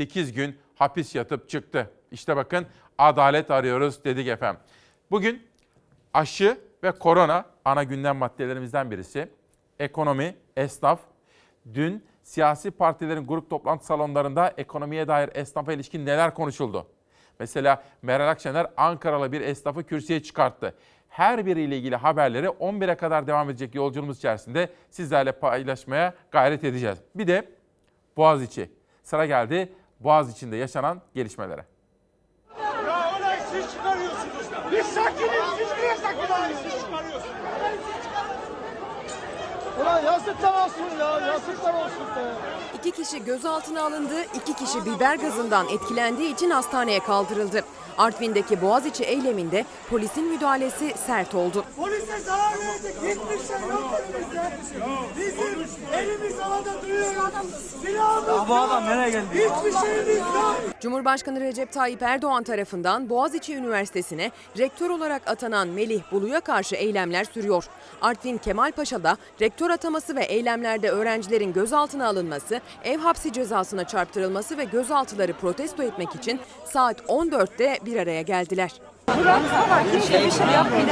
8 gün hapis yatıp çıktı. İşte bakın adalet arıyoruz dedik efendim. Bugün aşı ve korona ana gündem maddelerimizden birisi. Ekonomi, esnaf. Dün siyasi partilerin grup toplantı salonlarında ekonomiye dair esnafa ilişkin neler konuşuldu? Mesela Meral Akşener Ankaralı bir esnafı kürsüye çıkarttı. Her biriyle ilgili haberleri 11'e kadar devam edecek yolculuğumuz içerisinde sizlerle paylaşmaya gayret edeceğiz. Bir de Boğaziçi. Sıra geldi Boğaziçi'nde yaşanan gelişmelere. Ya olayı siz çıkarıyorsunuz. Biz sakiniz, siz niye sakiniz? Siz çıkarıyorsunuz. Ulan yazıklar olsun ya, yazıklar olsun be. İki kişi gözaltına alındı, iki kişi biber gazından etkilendiği için hastaneye kaldırıldı. Artvin'deki Boğaziçi eyleminde polisin müdahalesi sert oldu. Polise zarar verdik. Hiçbir şey yok elimizde. Elimiz havada duruyor. Silahımız Bu adam nereye geldi? Hiçbir şeyimiz yok. Cumhurbaşkanı Recep Tayyip Erdoğan tarafından Boğaziçi Üniversitesi'ne rektör olarak atanan Melih Bulu'ya karşı eylemler sürüyor. Artvin Kemalpaşa'da rektör ataması ve eylemlerde öğrencilerin gözaltına alınması, ev hapsi cezasına çarptırılması ve gözaltıları protesto etmek için saat 14'te bir araya geldiler. Kimse bir şey yapmıyor.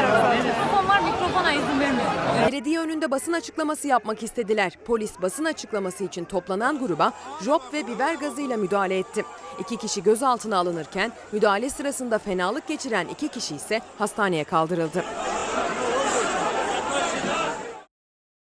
Belediye önünde basın açıklaması yapmak istediler. Polis basın açıklaması için toplanan gruba job ve biber gazıyla müdahale etti. İki kişi gözaltına alınırken müdahale sırasında fenalık geçiren iki kişi ise hastaneye kaldırıldı.